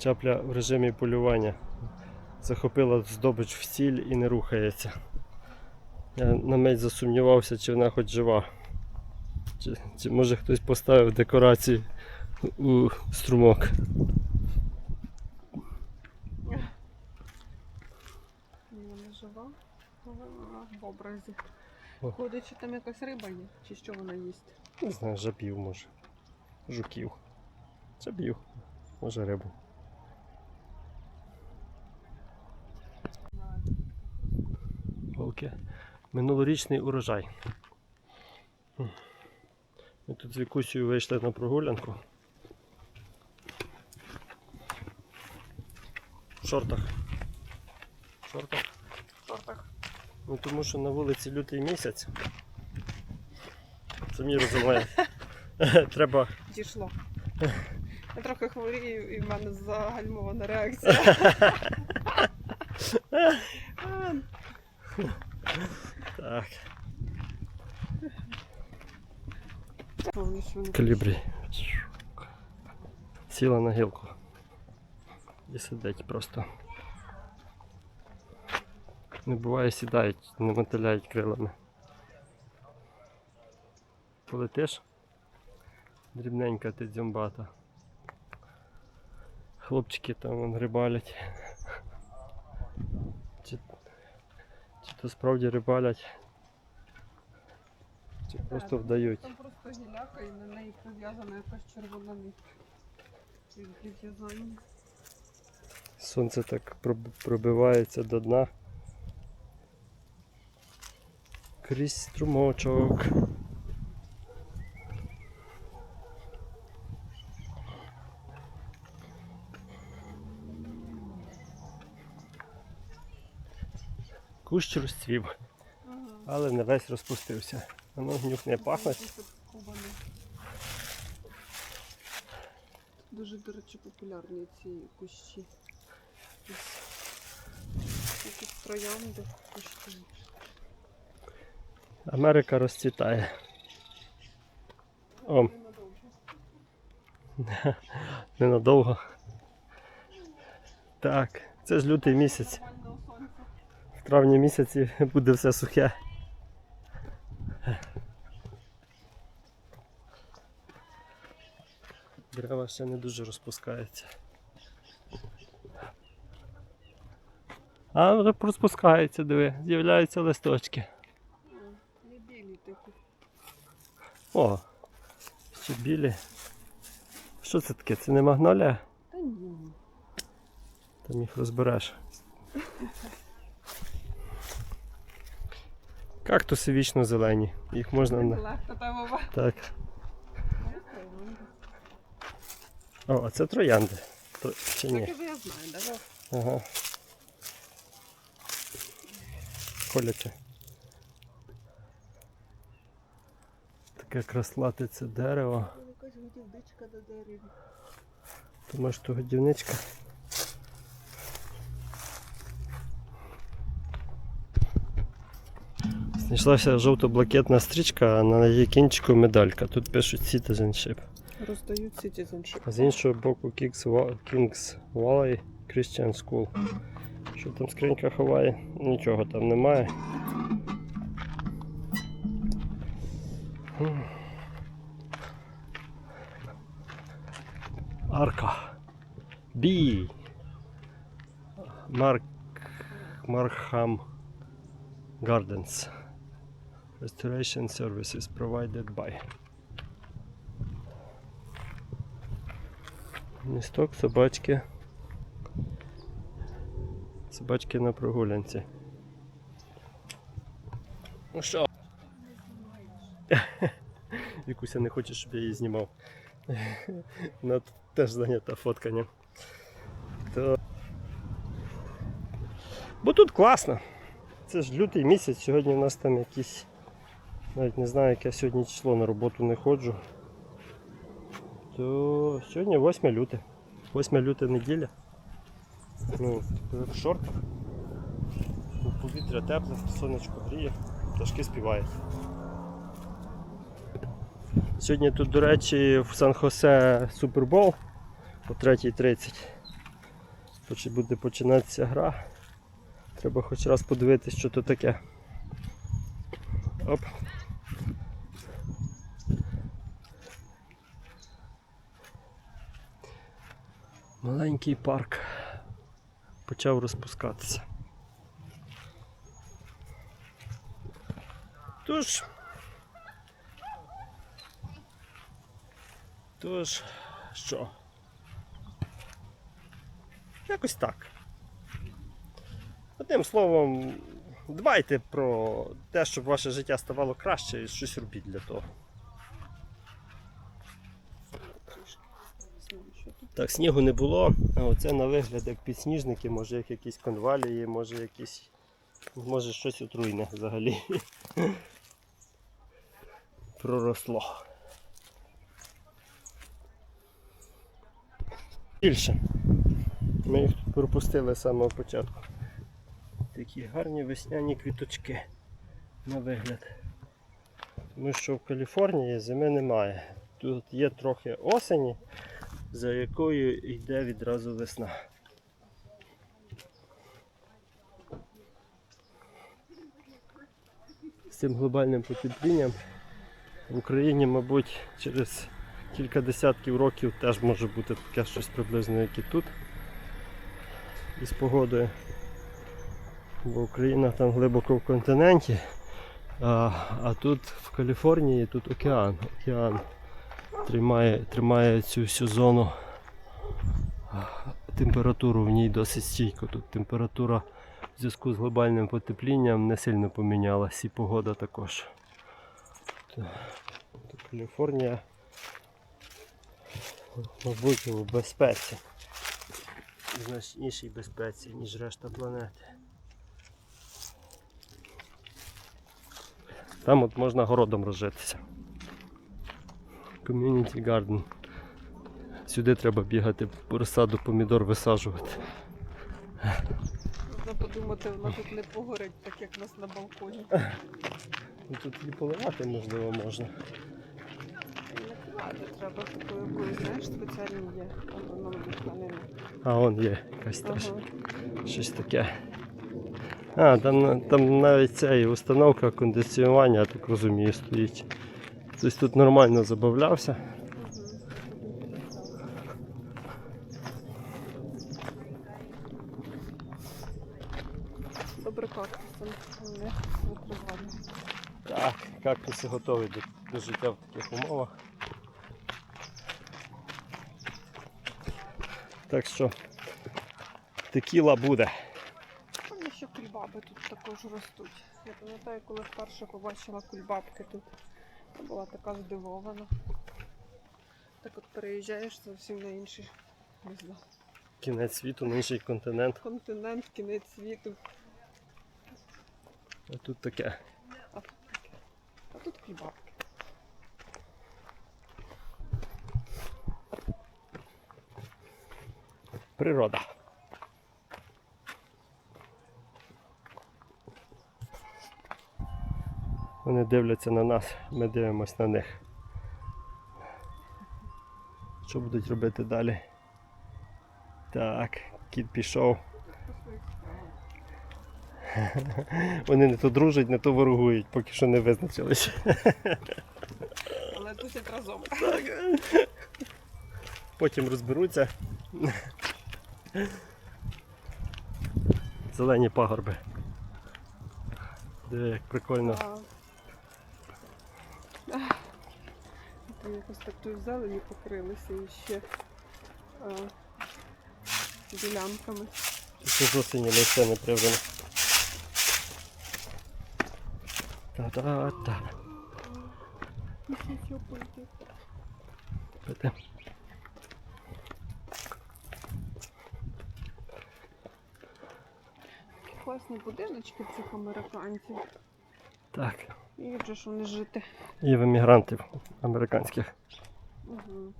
Чапля в режимі полювання. Захопила здобич в ціль і не рухається. Я на мить засумнівався, чи вона хоч жива. Чи, чи може хтось поставив декорації у струмок. Вона жива, в образі. Ходить, чи там якась риба є, чи що вона їсть. Не знаю, жабів може. Жуків. Жабів. Може рибу. Голки. Минулорічний урожай. Ми тут з Вікусією вийшли на прогулянку. В шортах. В шортах. В шортах. Ну тому що на вулиці лютий місяць. Самі розумієте. Треба Дійшло. Я трохи хворію і в мене загальмована реакція. Так. Калібрі. Сіла на гілку. І сидить просто. Не буває сідають, не мотиляють крилами. Полетиш? Дрібненька ти дзюмбата. Хлопчики там вон рибалять. То справді рибалять, чи просто вдають. Там просто гіляка і на неї прив'язана якась червона нитка. Сонце так пробивається до дна. Крізь струмочок. Кущ розцвів, але не весь розпустився. Воно гнюх не пахне. Дуже, до речі, популярні ці кущі. Якісь троянди кущі. Америка розцвітає. О, ненадовго. Так, це ж лютий місяць. Травні місяці буде все сухе. Дерева ще не дуже розпускаються. А вже розпускаються, диви, з'являються листочки. Не білі такі. О, ще білі. Що це таке? Це не магнолія? Та ні. Там їх розбереш. Кактуси вічно зелені. Їх можна на. Так. О, а це троянди. То... Чи ні? Таке я знаю, да? Ага. Коляче. Таке краслате це дерево. Якась годівничка на дереві. То може то годівничка. Знайшлася жовто-блакитна стрічка, а на її кінчику медалька. Тут пишуть Citizenship. Роздають citizenship. А з іншого боку Kings, Kings Valley Christian School. Що там скринька ховає? Нічого там немає. Арка. Бі. Марк. Мархам Gardens. Restoration services provided by. Місток, собачки. Собачки на прогулянці. Ну що? Вікуся не хоче, щоб я її знімав. Вона теж зайнята фотканням. То... Бо тут класно. Це ж лютий місяць, сьогодні у нас там якісь. Навіть не знаю, яке сьогодні число на роботу не ходжу. То сьогодні 8 люте. 8 люте неділя. Ну, в шортах. Повітря тепле, сонечко гріє, пташки співають. Сьогодні тут, до речі, в Сан-Хосе Супербол о 3.30. поч- буде починатися гра. Треба хоч раз подивитися, що то таке. Оп. Маленький парк почав розпускатися. Тож. Тож, що? Якось так. Одним словом, дбайте про те, щоб ваше життя ставало краще і щось робіть для того. Знову, що тут? Так, снігу не було, а оце на вигляд як підсніжники, може як якісь конвалії, може якісь. Може щось отруйне взагалі. Проросло. Більше. Ми їх тут пропустили з самого початку. Такі гарні весняні квіточки на вигляд. Тому що в Каліфорнії зими немає. Тут є трохи осені, за якою йде відразу весна. З цим глобальним потеплінням в Україні, мабуть, через кілька десятків років теж може бути таке щось приблизно, як і тут. Із погодою. Бо Україна там глибоко в континенті, а, а тут в Каліфорнії тут океан. Океан тримає, тримає цю всю зону. Температуру в ній досить стійко. Тут температура в зв'язку з глобальним потеплінням не сильно помінялась і погода також. То Каліфорнія, мабуть, у безпеці. Значнішій безпеці, ніж решта планети. Там от можна городом розжитися. Community Garden. Сюди треба бігати, розсаду помідор висаджувати. Можна подумати, вона тут не погорить, так як в нас на балконі. Ну, Тут і поливати можливо можна. Треба такою якоюсь, знаєш, спеціальні є. А вон є якась теж. Ага. Щось таке. А, там, там навіть ця і установка кондиціювання, я так розумію, стоїть. Хтось тут нормально забавлявся. Добре кактусом. Не викривали. Так, кактуси готові до, до життя в таких умовах. Так що текіла буде. Певно, що кульбаби тут також ростуть. Я пам'ятаю, коли вперше побачила кульбабки тут. Була така здивована. Так от переїжджаєш зовсім на інший не знаю, Кінець світу, на інший континент. континент, кінець світу. А тут таке. А тут таке. А тут кульбабки. Природа. Вони дивляться на нас, ми дивимося на них. Що будуть робити далі? Так, кіт пішов. Вони не то дружать, не то ворогують, поки що не визначились. Але тусять разом. Потім розберуться. Зелені пагорби. Диви, як прикольно. Це якось так тут зелені покрилися і ще а, ділянками. Ще з осені лице не прибрано. Та-та-та. Пити. Класні будиночки цих американців. Так. І вже ж вони жити. І в емігрантів американських. Угу.